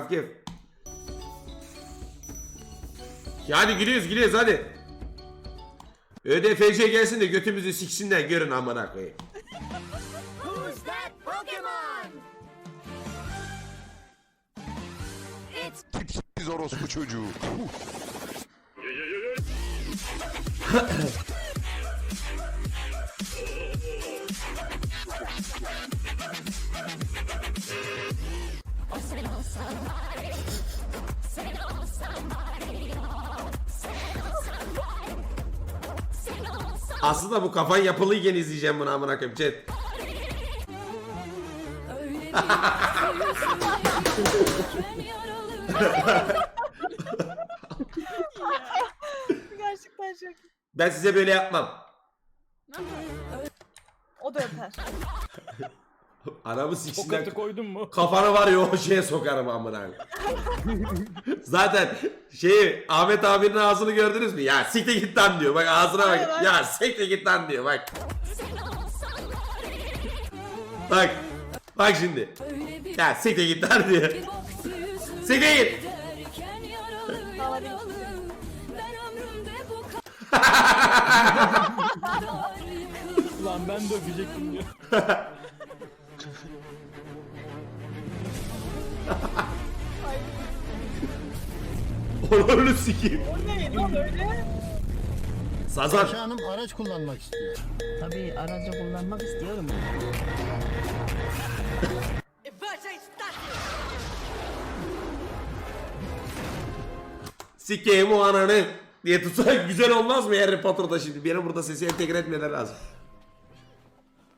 Afgef. Ya hadi gülüyoruz gülüyoruz hadi. ÖDFC gelsin de götümüzü siksinler görün amına koyayım. Tipsiz orospu çocuğu. Aslında bu kafan yapılıyken izleyeceğim bunu amına koyayım chat. Gerçekten çok. Ben size böyle yapmam. O da öper. Arabı siksinler. Tokatı koydun mu? Kafanı var ya o şeye sokarım amına. Zaten şey Ahmet abinin ağzını gördünüz mü? Ya siktir git lan diyor. Bak ağzına bak. hayır. Ya siktir git lan diyor bak. Bak. Bak şimdi. Ya siktir git lan diyor. Siktir git. Ulan ben de öpecektim diyor. Onurunu sikeyim. O ne lan öyle? Sazan. Ayşe Hanım araç kullanmak istiyor. Tabii aracı kullanmak istiyorum. Sikeyim o ananı diye tutsak güzel olmaz mı Harry Potter'da şimdi? Benim burada sesi entegre etmeleri lazım.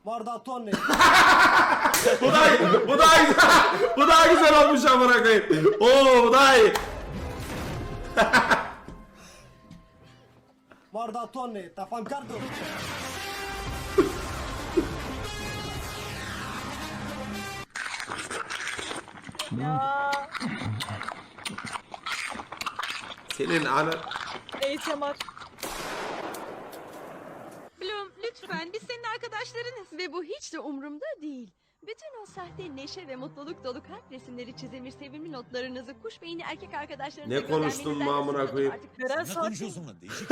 Guarda Tony, Bu daha, bu daha güzel. Bu daha güzel olmuş amına koyayım. Oo bu daha iyi. Guarda Tony, sta fancardo. Ya. Senin ana... ASMR. Bloom lütfen biz senin arkadaşlarınız ve bu hiç de umurumda değil. Bütün o sahte neşe ve mutluluk dolu kalp resimleri çizilmiş sevimli notlarınızı kuş beyni erkek arkadaşlarınıza Ne konuştun göndermenizden mu amına sıkıldım koyayım? artık. Beren sakin. lan değişik.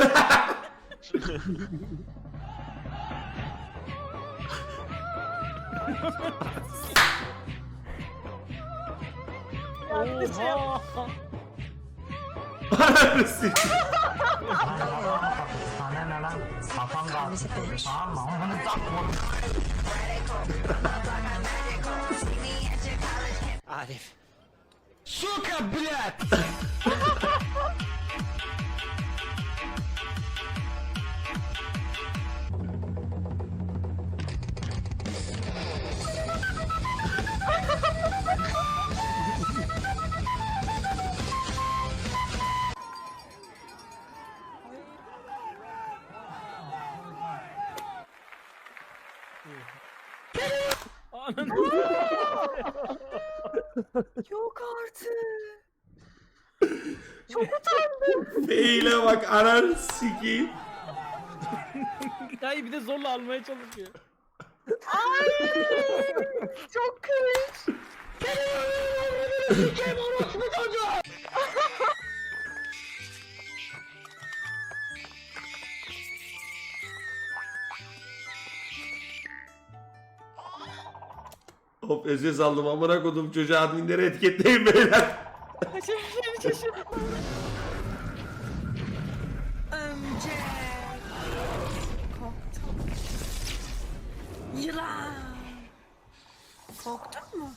Oha. Ananı sikeyim. Arif. Сука, блядь! Ananı Yok artık. Çok utandım. Beyle bak ananı sikeyim. Dayı bir de zorla almaya çalışıyor. Ay. Çok cringe. Hop özür saldım amına kodum çocuğa adminleri etiketleyin beyler. Şaşırdım şaşırdım. Önce korktum. Yılan. Korktun mu?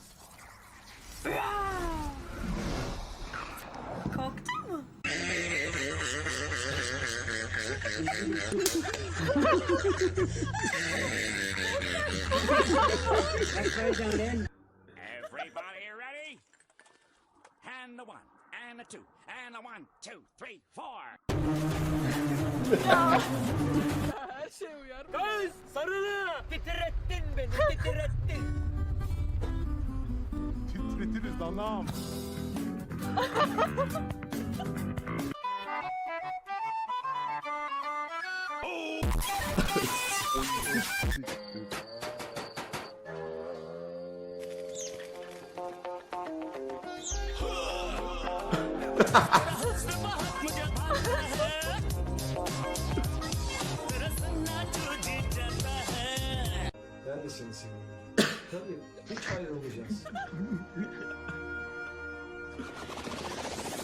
Korktun mu? Everybody ready? And the one, and the two, and the one, two, three, four. Her şey uyar. Kız sarılı. Titrettin beni titrettin. Titretiriz anam. ben de seni seviyorum. Tabii hiç hayır olacağız.